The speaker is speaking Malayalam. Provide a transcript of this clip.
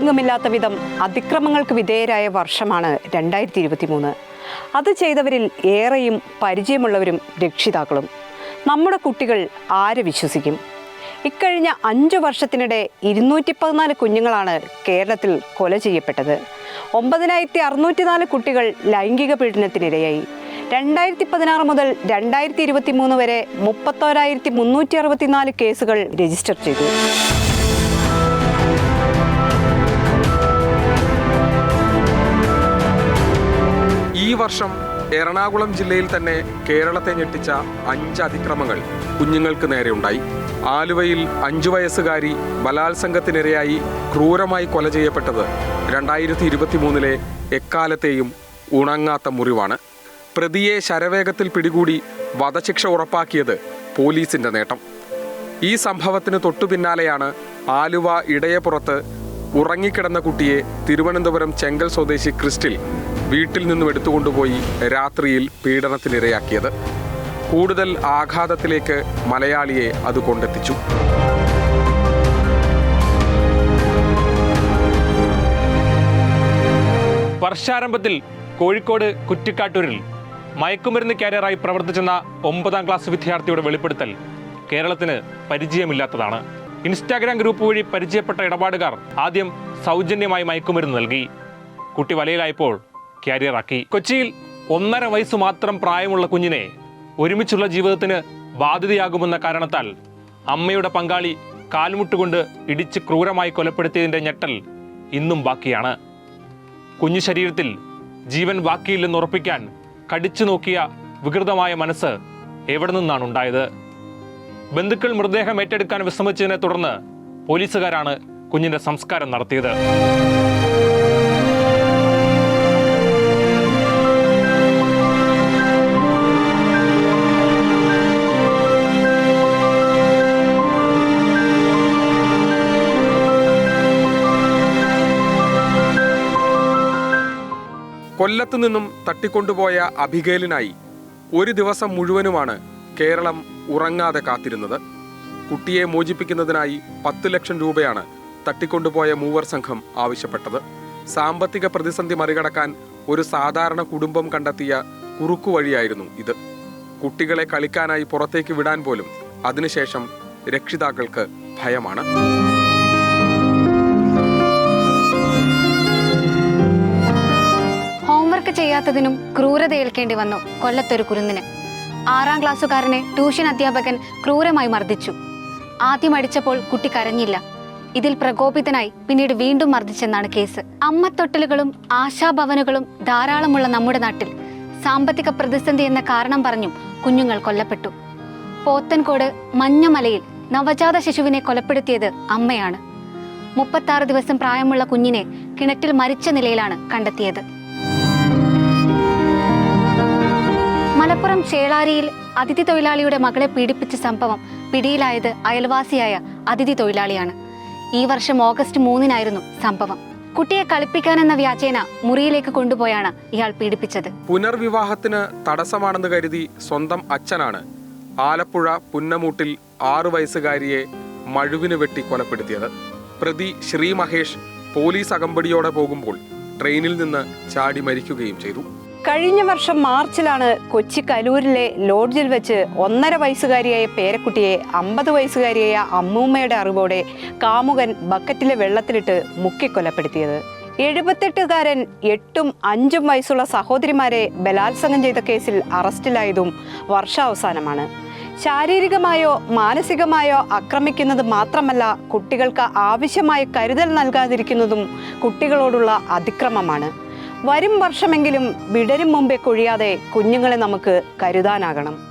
മുമ്പെങ്ങുമില്ലാത്ത വിധം അതിക്രമങ്ങൾക്ക് വിധേയരായ വർഷമാണ് രണ്ടായിരത്തി ഇരുപത്തി മൂന്ന് അത് ചെയ്തവരിൽ ഏറെയും പരിചയമുള്ളവരും രക്ഷിതാക്കളും. നമ്മുടെ കുട്ടികൾ ആരെ വിശ്വസിക്കും? ഇക്കഴിഞ്ഞ അഞ്ചു വർഷത്തിനിടെ ഇരുന്നൂറ്റി പതിനാല് കുഞ്ഞുങ്ങളാണ് കേരളത്തിൽ കൊല ചെയ്യപ്പെട്ടത്. ഒമ്പതിനായിരത്തി അറുന്നൂറ്റി നാല് കുട്ടികൾ ലൈംഗിക പീഡനത്തിനിരയായി. രണ്ടായിരത്തി പതിനാറ് മുതൽ രണ്ടായിരത്തി ഇരുപത്തി മൂന്ന് വരെ മുപ്പത്തോരായിരത്തി മുന്നൂറ്റി അറുപത്തിനാല് കേസുകൾ രജിസ്റ്റർ ചെയ്തു. വർഷം എറണാകുളം ജില്ലയിൽ തന്നെ കേരളത്തെ ഞെട്ടിച്ച അഞ്ച് അതിക്രമങ്ങൾ കുഞ്ഞുങ്ങൾക്ക് നേരെ ഉണ്ടായി ആലുവയിൽ അഞ്ചു വയസ്സുകാരി ബലാത്സംഗത്തിനിരയായി ക്രൂരമായി കൊല ചെയ്യപ്പെട്ടത് രണ്ടായിരത്തി ഇരുപത്തിമൂന്നിലെ എക്കാലത്തെയും ഉണങ്ങാത്ത മുറിവാണ്. പ്രതിയെ ശരവേഗത്തിൽ പിടികൂടി വധശിക്ഷ ഉറപ്പാക്കിയത് പോലീസിന്റെ നേട്ടം. ഈ സംഭവത്തിന് തൊട്ടു പിന്നാലെയാണ് ആലുവ ഇടയപ്പുറത്ത് ഉറങ്ങിക്കിടന്ന കുട്ടിയെ തിരുവനന്തപുരം ചെങ്കൽ സ്വദേശി ക്രിസ്റ്റിൽ വീട്ടിൽ നിന്നും എടുത്തുകൊണ്ടുപോയി രാത്രിയിൽ പീഡനത്തിനിരയാക്കിയത്. കൂടുതൽ ആഘാതത്തിലേക്ക് മലയാളിയെ അത് കൊണ്ടെത്തിച്ചു. വർഷാരംഭത്തിൽ കോഴിക്കോട് കുറ്റിക്കാട്ടൂരിൽ മയക്കുമരുന്ന് കാരിയറായി പ്രവർത്തിച്ചെന്ന ഒമ്പതാം ക്ലാസ് വിദ്യാർത്ഥിയുടെ വെളിപ്പെടുത്തൽ കേരളത്തിന് പരിചയമില്ലാത്തതാണ്. ഇൻസ്റ്റാഗ്രാം ഗ്രൂപ്പ് വഴി പരിചയപ്പെട്ട ഇടപാടുകാർ ആദ്യം സൗജന്യമായി മയക്കുമരുന്ന് നൽകി. കുട്ടി വലയിലായപ്പോൾ കാരിയറാക്കി കൊച്ചിയിൽ ഒന്നര വയസ്സ് മാത്രം പ്രായമുള്ള കുഞ്ഞിനെ ഒരുമിച്ചുള്ള ജീവിതത്തിന് ബാധ്യതയാകുമെന്ന കാരണത്താൽ അമ്മയുടെ പങ്കാളി കാൽമുട്ടുകൊണ്ട് ഇടിച്ച് ക്രൂരമായി കൊലപ്പെടുത്തിയതിന്റെ ഞെട്ടൽ ഇന്നും ബാക്കിയാണ്. കുഞ്ഞു ശരീരത്തിൽ ജീവൻ ബാക്കിയില്ലെന്ന് ഉറപ്പിക്കാൻ കടിച്ചു നോക്കിയ വികൃതമായ മനസ്സ് എവിടെ നിന്നാണ് ഉണ്ടായത്? ബന്ധുക്കൾ മൃതദേഹം ഏറ്റെടുക്കാൻ വിസമ്മതിച്ചതിനെ തുടർന്ന് പോലീസുകാരാണ് കുഞ്ഞിന്റെ സംസ്കാരം നടത്തിയത്. കൊല്ലത്തു നിന്നും തട്ടിക്കൊണ്ടുപോയ അഭിഗേലിനായി ഒരു ദിവസം മുഴുവനുമാണ് കേരളം ഉറങ്ങാതെ കാത്തിരുന്നത്. കുട്ടിയെ മോചിപ്പിക്കുന്നതിനായി പത്ത് ലക്ഷം രൂപയാണ് തട്ടിക്കൊണ്ടുപോയ മൂവർ സംഘം ആവശ്യപ്പെട്ടത്. സാമ്പത്തിക പ്രതിസന്ധി മറികടക്കാൻ ഒരു സാധാരണ കുടുംബം കണ്ടെത്തിയ കുറുക്കുവഴിയായിരുന്നു ഇത്. കുട്ടികളെ കളിക്കാനായി പുറത്തേക്ക് വിടാൻ പോലും അതിനുശേഷം രക്ഷിതാക്കൾക്ക് ഭയമാണ്. ഹോംവർക്ക് ചെയ്യാത്തതിനും ക്രൂരത ഏൽക്കേണ്ടി വന്നു കൊല്ലത്തൊരു കുരുന്നിന്. ആറാം ക്ലാസ്സുകാരനെ ട്യൂഷൻ അധ്യാപകൻ ക്രൂരമായി മർദ്ദിച്ചു. ആദ്യം അടിച്ചപ്പോൾ കുട്ടി കരഞ്ഞില്ല. ഇതിൽ പ്രകോപിതനായി പിന്നീട് വീണ്ടും മർദ്ദിച്ചെന്നാണ് കേസ്. അമ്മത്തൊട്ടലുകളും ആശാഭവനുകളും ധാരാളമുള്ള നമ്മുടെ നാട്ടിൽ സാമ്പത്തിക പ്രതിസന്ധി എന്ന കാരണം പറഞ്ഞും കുഞ്ഞുങ്ങൾ കൊല്ലപ്പെട്ടു. പോത്തൻകോട് മഞ്ഞമലയിൽ നവജാത ശിശുവിനെ കൊലപ്പെടുത്തിയത് അമ്മയാണ്. മുപ്പത്താറ് ദിവസം പ്രായമുള്ള കുഞ്ഞിനെ കിണറ്റിൽ മരിച്ച നിലയിലാണ് കണ്ടെത്തിയത്. മലപ്പുറം ചേളാരിയിൽ അതിഥി തൊഴിലാളിയുടെ മകളെ പീഡിപ്പിച്ച സംഭവം പിടിയിലായത് അയൽവാസിയായ അതിഥി തൊഴിലാളിയാണ്. ഈ വർഷം ഓഗസ്റ്റ് മൂന്നിനായിരുന്നു സംഭവം. കുട്ടിയെ കളിപ്പിക്കാനെന്ന വ്യാജേന മുറിയിലേക്ക് കൊണ്ടുപോയാണ് ഇയാൾ പീഡിപ്പിച്ചത്. പുനർവിവാഹത്തിന് തടസ്സമാണെന്ന് കരുതി സ്വന്തം അച്ഛനാണ് ആലപ്പുഴ പുന്നമൂട്ടിൽ ആറു വയസ്സുകാരിയെ മഴുവിന് വെട്ടി കൊലപ്പെടുത്തിയത്. പ്രതി ശ്രീ മഹേഷ് പോലീസ് അകമ്പടിയോടെ പോകുമ്പോൾ ട്രെയിനിൽ നിന്ന് ചാടി മരിക്കുകയും ചെയ്തു. കഴിഞ്ഞ വർഷം മാർച്ചിലാണ് കൊച്ചി കലൂരിലെ ലോഡ്ജിൽ വെച്ച് ഒന്നര വയസ്സുകാരിയായ പേരക്കുട്ടിയെ അമ്പത് വയസ്സുകാരിയായ അമ്മൂമ്മയുടെ അറിവോടെ കാമുകൻ ബക്കറ്റിലെ വെള്ളത്തിലിട്ട് മുക്കിക്കൊലപ്പെടുത്തിയത്. എഴുപത്തെട്ടുകാരൻ എട്ടും അഞ്ചും വയസ്സുള്ള സഹോദരിമാരെ ബലാത്സംഗം ചെയ്ത കേസിൽ അറസ്റ്റിലായതും വർഷാവസാനമാണ്. ശാരീരികമായോ മാനസികമായോ ആക്രമിക്കുന്നത് മാത്രമല്ല കുട്ടികൾക്ക് ആവശ്യമായ കരുതൽ നൽകാതിരിക്കുന്നതും കുട്ടികളോടുള്ള അതിക്രമമാണ്. വരും വർഷമെങ്കിലും വിടരും മുമ്പേ കൊഴിയാതെ കുഞ്ഞുങ്ങളെ നമുക്ക് കരുതാനാകണം.